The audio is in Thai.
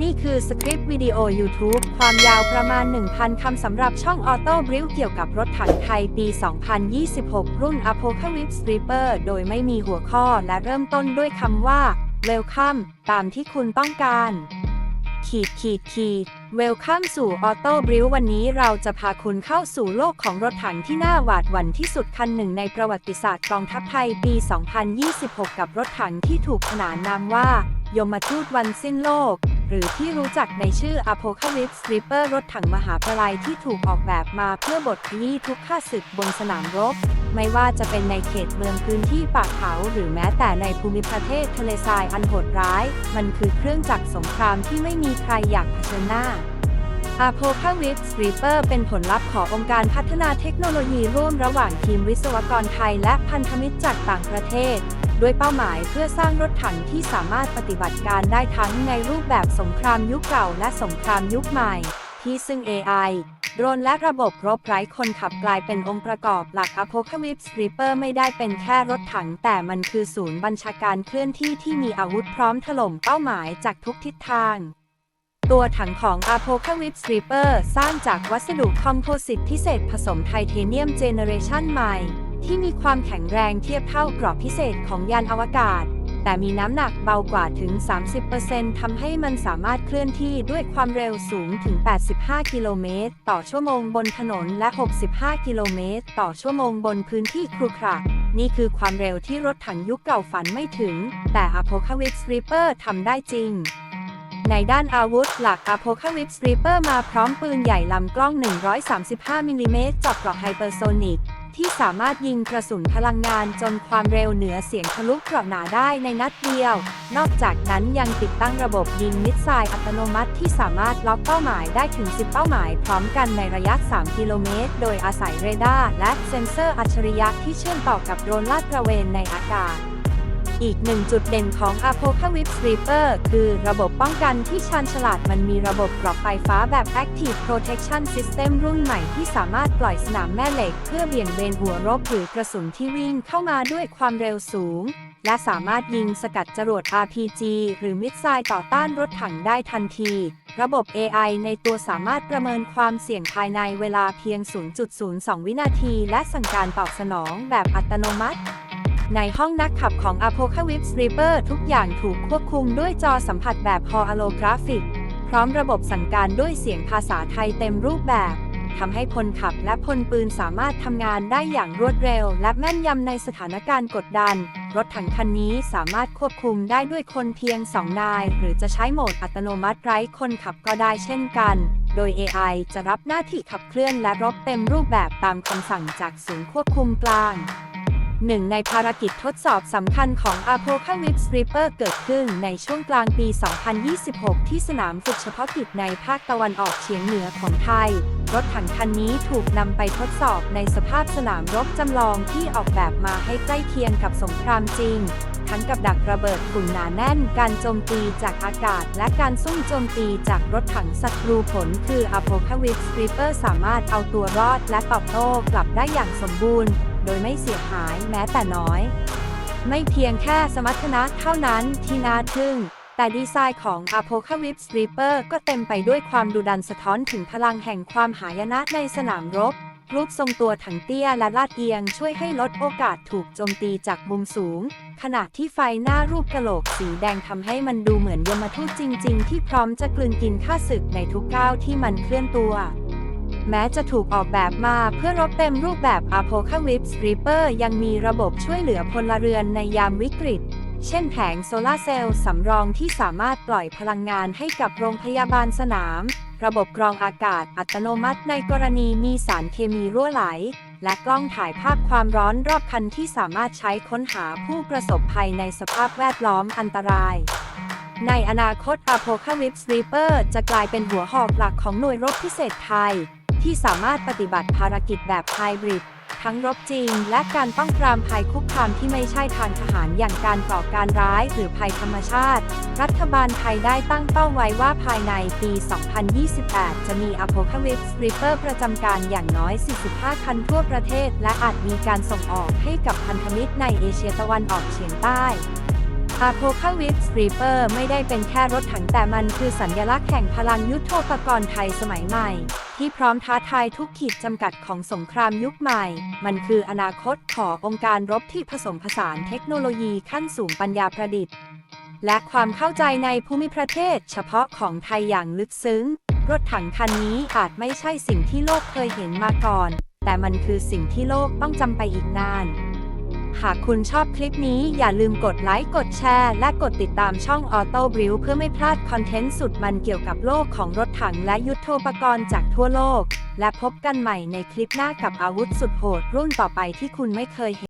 นี่คือสคริปต์วิดีโอ YouTube ความยาวประมาณ 1,000 คำสำหรับช่อง Auto b r i l เกี่ยวกับรถถังไทยปี 2026 รุ่น Apocalypse Reaper โดยไม่มีหัวข้อและเริ่มต้นด้วยคำว่า Welcome ตามที่คุณต้องการ ขีดขีดขีด Welcome สู่ Auto b r i l วันนี้เราจะพาคุณเข้าสู่โลกของรถถังที่น่าหวาดหวั่นที่สุดคันหนึ่งในประวัติศาสตร์กองทัพไทยปี 2026 กับรถถังที่ถูกขนานนามว่า ยมทูตวันสิ้นโลก หรือที่รู้จักในชื่อ Apocalypse Reaper รถถังมหาปลายที่ถูกออกแบบมาเพื่อบทขยี้ทุกข้าศึกบนสนามรบ ไม่ว่าจะเป็นในเขตเมืองพื้นที่ป่าเขาหรือแม้แต่ในภูมิประเทศทะเลทรายอันโหดร้าย มันคือเครื่องจักรสงครามที่ไม่มีใครอยากเผชิญหน้า Apocalypse Reaper เป็นผลลัพธ์ขององค์การพัฒนาเทคโนโลยีร่วมระหว่างทีมวิศวกรไทยและพันธมิตรจากต่างประเทศ ด้วยเป้าหมายเพื่อสร้างรถถังที่สามารถปฏิบัติการได้ทั้งในรูปแบบสงครามยุคเก่าและสงครามยุคใหม่ ที่ซึ่ง AI โดรนและระบบรบไร้คนขับกลายเป็นองค์ประกอบหลัก Apocalypse Reaper ไม่ได้เป็นแค่รถถัง แต่มันคือศูนย์บัญชาการเคลื่อนที่ที่มีอาวุธพร้อมถล่มเป้าหมายจากทุกทิศทาง ตัวถังของ Apocalypse Reaper สร้างจากวัสดุคอมโพสิตพิเศษผสมไทเทเนียมเจเนเรชันใหม่ ที่มีความแข็งแรงเทียบเท่ากรอบพิเศษของยานอวกาศ แต่มีน้ำหนักเบากว่าถึง 30%ทำให้มันสามารถเคลื่อนที่ด้วยความเร็วสูงถึง 85 กิโลเมตรต่อชั่วโมงบนถนนและ 65 กิโลเมตรต่อชั่วโมงบนพื้นที่ครุขระนี่คือความเร็วที่รถถังยุคเก่าฝันไม่ถึง แต่ Apocalypse Reaper ทำได้จริงในด้านอาวุธหลัก Apocalypse Reaper มาพร้อมปืนใหญ่ลำกล้อง 135 มิลลิเมตรเจาะเกราะไฮเปอร์โซนิก ที่สามารถยิงกระสุนพลังงานจนความเร็วเหนือเสียงทะลุเกราะหนาได้ในนัดเดียว นอกจากนั้นยังติดตั้งระบบยิงมิสไซล์อัตโนมัติที่สามารถล็อกเป้าหมายได้ถึง 10 เป้าหมายพร้อมกันในระยะ 3 กิโลเมตร โดยอาศัยเรดาร์และเซ็นเซอร์อัจฉริยะที่เชื่อมต่อกับโดรนลาดตระเวนในอากาศ อีกหนึ่งจุดเด่นของ Apocalypse Reaper คือระบบป้องกันที่ชาญฉลาดมันมีระบบกรอบไฟฟ้าแบบ Active Protection System รุ่นใหม่ที่สามารถปล่อยสนามแม่เหล็ก เพื่อเบี่ยงเบนหัวรบหรือกระสุนที่วิ่งเข้ามาด้วยความเร็วสูง และสามารถยิงสกัดจรวด RPG หรือมิสไซล์ต่อต้านรถถังได้ทันที ระบบ AI ในตัวสามารถประเมินความเสี่ยงภายในเวลาเพียง 0.02 วินาที และสั่งการตอบสนองแบบอัตโนมัติ ในห้องนักขับของ Apocalypse Reaper ทุกอย่างถูกควบคุมด้วยจอสัมผัสแบบ Holographic พร้อมระบบสั่งการด้วยเสียงภาษาไทยเต็มรูปแบบทำให้พลขับและพลปืนสามารถทำงานได้อย่างรวดเร็ว และแม่นยำในสถานการณ์กดดัน รถถังคันนี้สามารถควบคุมได้ด้วยคนเพียง 2 นาย หรือจะใช้โหมดอัตโนมัติไร้คนขับก็ได้เช่นกัน โดย AI จะรับหน้าที่ขับเคลื่อนและรบเต็มรูปแบบตามคำสั่งจากศูนย์ควบคุมกลาง หนึ่งในภารกิจทดสอบสำคัญของ Apocalypse Reaper เกิดขึ้นในช่วงกลางปี 2026 ที่สนามฝึกเฉพาะกิจในภาคตะวันออกเฉียงเหนือของไทย รถถังคันนี้ถูกนำไปทดสอบในสภาพสนามรบจำลองที่ออกแบบมาให้ใกล้เคียงกับสงครามจริง ทั้งกับดักระเบิดฝุ่นหนาแน่น การโจมตีจากอากาศ และการซุ่มโจมตีจากรถถังศัตรูผล คือ Apocalypse Reaper สามารถเอาตัวรอดและตอบโต้กลับได้อย่างสมบูรณ์ โดยไม่เสียหายแม้แต่น้อย ไม่เพียงแค่สมรรถนะเท่านั้นที่น่าทึ่ง แต่ดีไซน์ของ Apocalypse Reaper ก็เต็มไปด้วยความดุดันสะท้อนถึงพลังแห่งความหายนะในสนามรบรูปทรงตัวถังเตี้ยและลาดเอียงช่วยให้ลดโอกาสถูกโจมตีจากมุมสูง ขณะที่ไฟหน้ารูปกะโหลกสีแดงทำให้มันดูเหมือนยมทูตจริง ๆ ที่พร้อมจะกลืนกินข้าศึกในทุกก้าวที่มันเคลื่อนตัว แม้จะถูกออกแบบมาเพื่อรบเต็มรูปแบบ Apocalypse Reaper ยังมีระบบช่วยเหลือพลเรือนในยามวิกฤต เช่นแผงโซลาร์เซลล์สำรองที่สามารถปล่อยพลังงานให้กับโรงพยาบาลสนาม ระบบกรองอากาศอัตโนมัติในกรณีมีสารเคมีรั่วไหล และกล้องถ่ายภาพความร้อนรอบคันที่สามารถใช้ค้นหาผู้ประสบภัยในสภาพแวดล้อมอันตรายในอนาคต Apocalypse Reaper จะกลายเป็นหัวหอกหลักของหน่วยรบพิเศษไทย ที่สามารถปฏิบัติภารกิจแบบไฮบริดทั้งรบจริง และการป้องปรามภัยคุกคามที่ไม่ใช่ทางทหารอย่างการก่อการร้ายหรือภัยธรรมชาติ รัฐบาลไทยได้ตั้งเป้าไว้ว่าภายในปี 2028 จะมี Apocalypse Reaper ประจำการอย่างน้อย 45 คันทั่วประเทศ และอาจมีการส่งออกให้กับพันธมิตรในเอเชียตะวันออกเฉียงใต้ Apocalypse Reaper ไม่ได้เป็นแค่รถถังแต่มันคือสัญลักษณ์แห่งพลังยุทโธปกรณ์ไทยสมัยใหม่ ที่พร้อมท้าทายทุกขีดจำกัดของสงครามยุคใหม่ มันคืออนาคตขององค์การรบที่ผสมผสานเทคโนโลยีขั้นสูงปัญญาประดิษฐ์ และความเข้าใจในภูมิประเทศ เฉพาะของไทยอย่างลึกซึ้ง รถถังคันนี้อาจไม่ใช่สิ่งที่โลกเคยเห็นมาก่อน แต่มันคือสิ่งที่โลกต้องจำไปอีกนาน หากคุณชอบคลิปนี้อย่าลืมกดไลค์ กดแชร์ และกดติดตามช่อง Auto b r i l เพื่อไม่พลาดคอนเทนต์สุดมันเกี่ยวกับโลกของรถถังและยุทโธปกรณ์จากทั่วโลก และพบกันใหม่ในคลิปหน้ากับอาวุธสุดโหดรุ่นต่อไปที่คุณไม่เคยเห็น